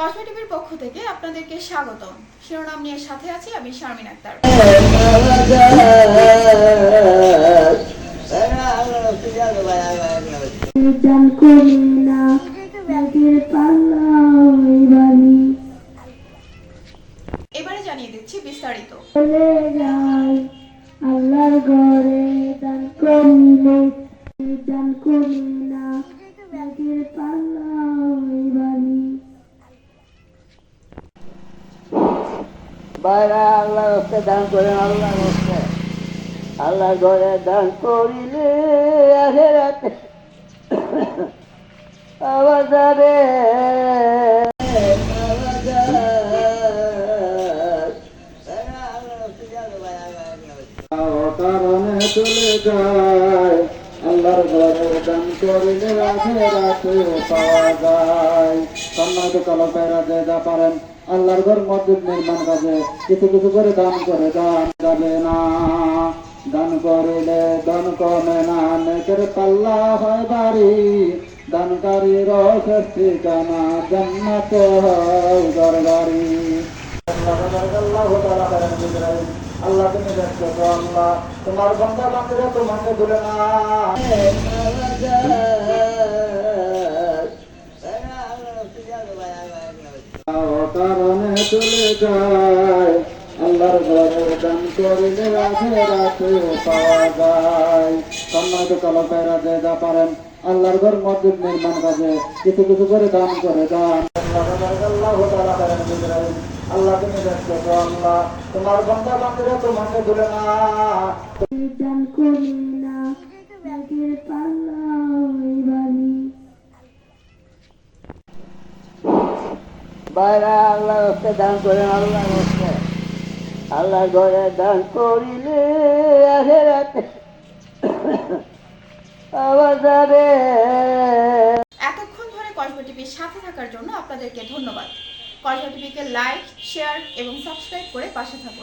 কসমেটিভির পক্ষ থেকে আপনাদেরকে স্বাগতম। শিরোনাম নিয়ে সাথে আছি আমি শারমিন আক্তার। এবারে জানিয়ে দিচ্ছি বিস্তারিত। আল্লাহর ঘরে দান করিলে জান করি না ব্যাগের পাল্লা ওই বাড়ি বাইরে আল্লাহ হস্তে দান করেন আল্লাহ হস্তে। আল্লাহ ঘরে দান করিলে আখেরাতে আবাজারে কারণে চলে যায় পারেন আল্লাহর ঘর মসজিদ নির্মাণ কাজে কিছু কিছু করে দান করে দান যাবে না। দান করিলে দান কমে না নেকের পাল্লা হয় বাড়ি দানকারীর ঠিকানা জান্নাতে হয় দরবারি আল্লাহ তুমি দেখছ তো আল্লাহ। তোমার বন্ধা বান্ধবরা তোমাকে ভুলে না। সম্মানিত যা পারেন আল্লাহর ঘর মসজিদ নির্মাণ কাজে কিছু কিছু করে দান করে দান। আল্লাহ তুমি আল্লাহ তোমার বন্ধা বান্ধবরা তোমাকে ভুলে না। জান করি না পাল্লা বাইরে আল্লাহ হস্তে দান আল্লাহ হস্তে। আল্লাহ ঘরে দান করিলে আখেরাতে আবাজারে এতক্ষণ ধরে কসমেটিভির সাথে থাকার জন্য আপনাদেরকে ধন্যবাদ। কসমেটিভিকে লাইক শেয়ার এবং সাবস্ক্রাইব করে পাশে থাকুন।